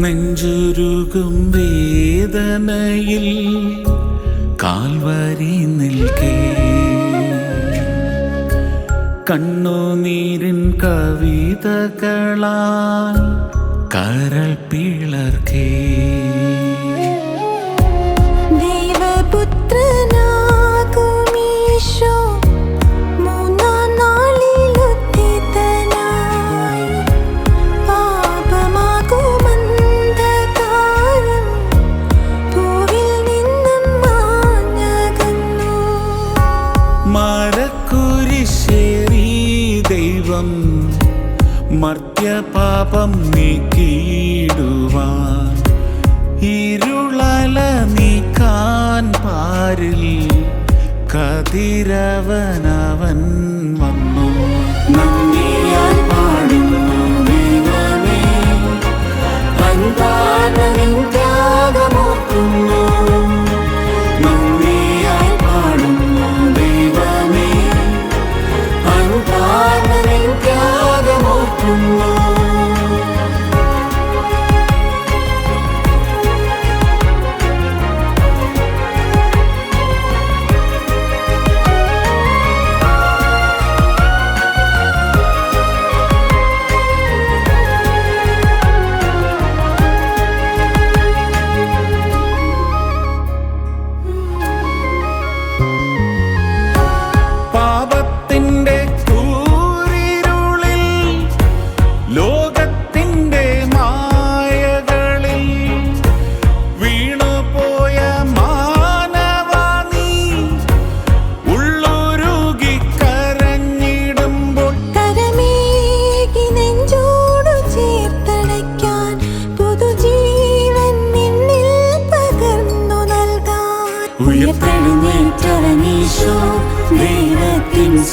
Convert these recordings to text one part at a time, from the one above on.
നെഞ്ചുരുകും വേദനയിൽ കാൽവരി നിൽക്കേ. കണ്ണുനീരിൻ കവിതകളാൽ കരൾ പിളർക്കേ. ദൈവം മർത്യപാപം നീക്കിയിടുവാൻ ഇരുളല നീക്കാൻ പാരിൽ കതിരവനവൻ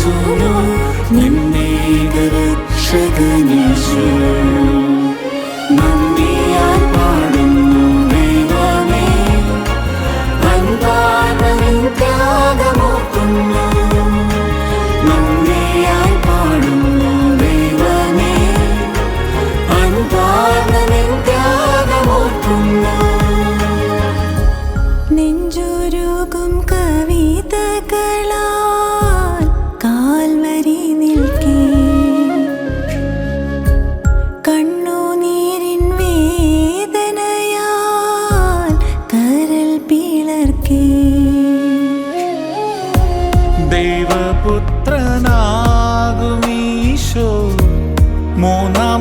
സൂനോ നിന്നെ രക്ഷകനീശോ നന്ദിയാൽ പാടുന്നു ദൈവമേ. അൻപാനവിൻ ത്യാഗമോക്കുന്നു നന്ദിയാൽ പാടുന്നു ദൈവമേ. അൻപാനവിൻ ത്യാഗമോക്കുന്നു നെഞ്ചുരുകും കവിതകളാൽ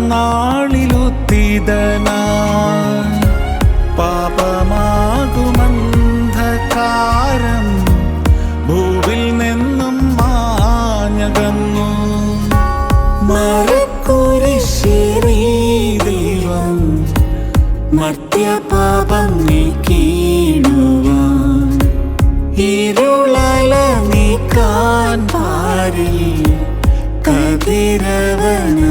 മൂന്നാം നാളിലുത്തിതനായി പാപമാകുമന്ധകാരം ഭൂവിൽ നിന്നും മാഞ്ഞകന്നു. മരക്കുരിശേറി ദൈവം മർത്യപാപം നീക്കിയിടുവാൻ. ഇരുളല നീക്കാൻ പാരിൽ കതിരവനവൻ